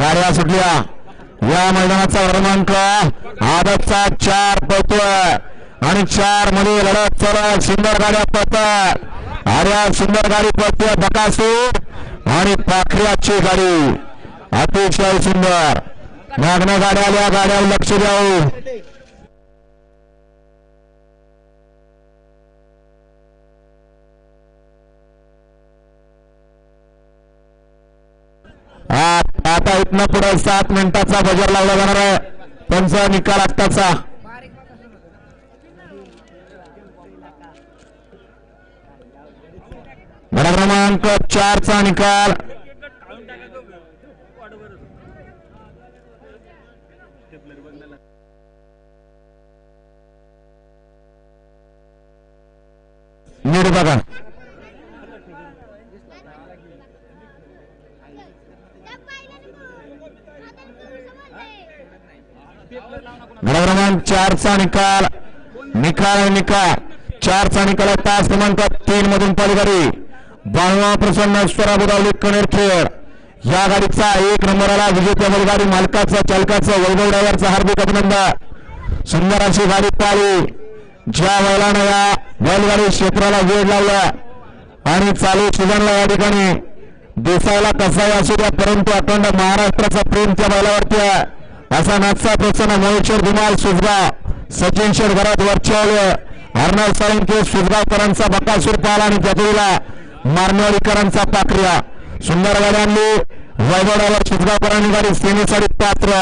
गाड्या सुटल्या. या मैदानाचा क्रमांक आदतचा चार पळतोय. आणि चारमध्ये लढत चालू सुंदर गाड्या पळतात. आर्या सुंदर गाडी पळतोय बकासूर आणि पाखऱ्याची गाडी. अतिशय सुंदर. मागण्या गाड्या आल्या गाड्यावर लक्ष द्यावं. आता इथनं पुढे सात मिनिटाचा बजर लावला जाणार आहे. त्यांचा निकाल आत्ताचा. घडा क्रमांक चारचा निकाल. नीट बघा. गडा क्रमांक चारचा निकाल. निकाल आणि निकाल. चारचा निकाल तास क्रमांक तीन मधून पलीकडे. बाळवा प्रसन्न ईश्वरा बुदावली कनेरखेड या गाडीचा एक नंबरला विजेत्या बैलगाडी मालकाचं चालकाचं वैभव ड्रायव्हरचा हार्दिक अभिनंदन. सुंदर अशी गाडी पाळली ज्या बैलानं या बैलगाडी क्षेत्राला वेळ लावला आणि चालू सीझनला या ठिकाणी दिसायला कसाही असू द्या परंतु अखंड महाराष्ट्राचा प्रेम त्या बैलावरती आहे. असा नाचा प्रसन्न महेश्वर धुमाल सुजगाव सचिन शेठ घरात वरच्यावलं अर्णव साळुंके सुजगावकरांचा बकासूर पाल आणि जगुरीला मारनेवाडीकरांचा पाखऱ्या. सुंदर गाड्यांनी वैभवडावर सुजगावकरांनी गाडी सेनेसाठी पात्र.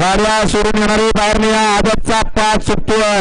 गाड्या सोडून येणारी बाहेर या आदतचा पाच सुटतोय.